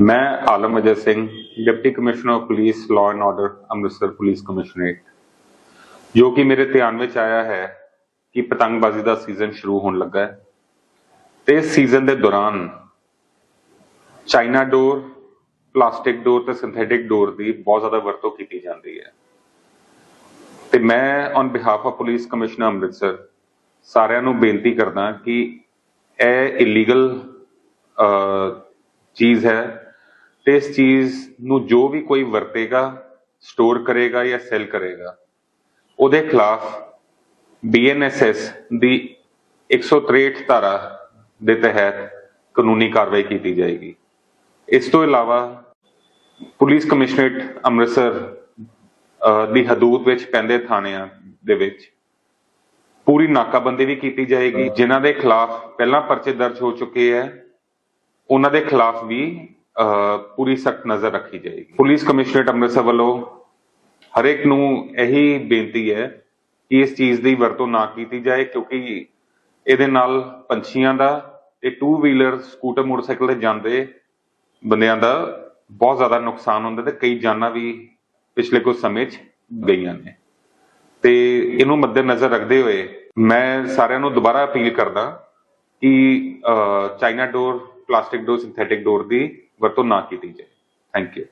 ਮੈਂ Alam Ajay Singh, deputy commissioner of police law and order Amritsar police commissionerate. ਜੋ ਕਿ ਮੇਰੇ ਧਿਆਨ ਵਿੱਚ ਆਇਆ ਹੈ ਕਿ ਪਤੰਗਬਾਜ਼ੀ ਦਾ ਸੀਜ਼ਨ ਸ਼ੁਰੂ ਹੋਣ ਲੱਗਾ ਹੈ। ਤੇ ਇਸ ਸੀਜ਼ਨ ਦੇ ਦੌਰਾਨ ਚਾਈਨਾ ਡੋਰ ਪਲਾਸਟਿਕ ਡੋਰ ਤੇ ਸਿੰਥੈਟਿਕ ਡੋਰ ਦੀ ਬਹੁਤ ਜ਼ਿਆਦਾ ਵਰਤੋਂ ਕੀਤੀ ਜਾਂਦੀ ਹੈ। ਤੇ ਮੈਂ on behalf of police commissioner Amritsar ਸਾਰਿਆਂ ਨੂੰ ਬੇਨਤੀ ਕਰਦਾ ਕਿ ਇਹ ਇਲੀਗਲ ਚੀਜ਼ ਹੈ ਤੇ ਇਸ ਚੀਜ਼ ਨੂੰ ਜੋ ਵੀ ਕੋਈ ਵਰਤੇਗਾ ਸਟੋਰ ਕਰੇਗਾ ਜਾਂ ਸੈਲ ਕਰੇਗਾ, ਉਹਦੇ ਖਿਲਾਫ ਬੀਐਨਐਸਐਸ ਦੀ 163 ਧਾਰਾ ਦੇ ਤਹਿਤ ਕਾਨੂੰਨੀ ਕਾਰਵਾਈ ਕੀਤੀ ਜਾਏਗੀ। ਇਸ ਤੋਂ ਇਲਾਵਾ ਪੁਲਿਸ ਕਮਿਸ਼ਨਰੇਟ ਅੰਮ੍ਰਿਤਸਰ ਦੀ ਹਦੂਦ ਵਿੱਚ ਪੈਂਦੇ ਥਾਣਿਆਂ ਦੇ ਵਿੱਚ ਪੂਰੀ ਨਾਕਾਬੰਦੀ ਵੀ ਕੀਤੀ ਜਾਏਗੀ। ਜਿਨ੍ਹਾਂ ਦੇ ਖਿਲਾਫ ਪਹਿਲਾਂ ਪਰਚੇ ਦਰਜ ਹੋ ਚੁੱਕੇ ਹੈ ਉਹਨਾਂ ਦੇ ਖਿਲਾਫ ਵੀ ਪੂਰੀ ਸਖਤ ਨਜ਼ਰ ਰੱਖੀ ਜਾਏਗੀ। ਪੁਲਿਸ ਕਮਿਸ਼ਨਰੇਟ ਅੰਮ੍ਰਿਤਸਰ ਵੱਲੋਂ ਹਰੇਕ ਨੂੰ ਇਹੀ ਬੇਨਤੀ ਹੈ ਕਿ ਇਸ ਚੀਜ਼ ਦੀ ਵਰਤੋਂ ਨਾ ਕੀਤੀ ਜਾਏ ਕਿਉਂਕਿ ਇਹਦੇ ਨਾਲ ਪੰਛੀਆਂ ਦਾ ਤੇ ਟੂ ਵੀਲਰ ਸਕੂਟਰ ਮੋਟਰਸਾਈਕਲ ਤੇ ਜਾਂਦੇ ਬੰਦਿਆਂ ਦਾ ਬਹੁਤ ਜ਼ਿਆਦਾ ਨੁਕਸਾਨ ਹੁੰਦਾ ਤੇ ਕਈ ਜਾਨਾਂ ਵੀ ਪਿਛਲੇ ਕੁਝ ਸਮੇਂ 'ਚ ਗਈਆਂ ਨੇ। ਤੇ ਇਹਨੂੰ ਮੱਦੇਨਜ਼ਰ ਰੱਖਦੇ ਹੋਏ ਮੈਂ ਸਾਰਿਆਂ ਨੂੰ ਦੁਬਾਰਾ ਅਪੀਲ ਕਰਦਾ ਕਿ ਚਾਈਨਾ ਡੋਰ ਪਲਾਸਟਿਕ ਡੋਰ ਸਿੰਥੈਟਿਕ ਡੋਰ ਦੀ ਵਰਤੋਂ ਨਾ ਕੀਤੀ ਜਾਏ। Thank you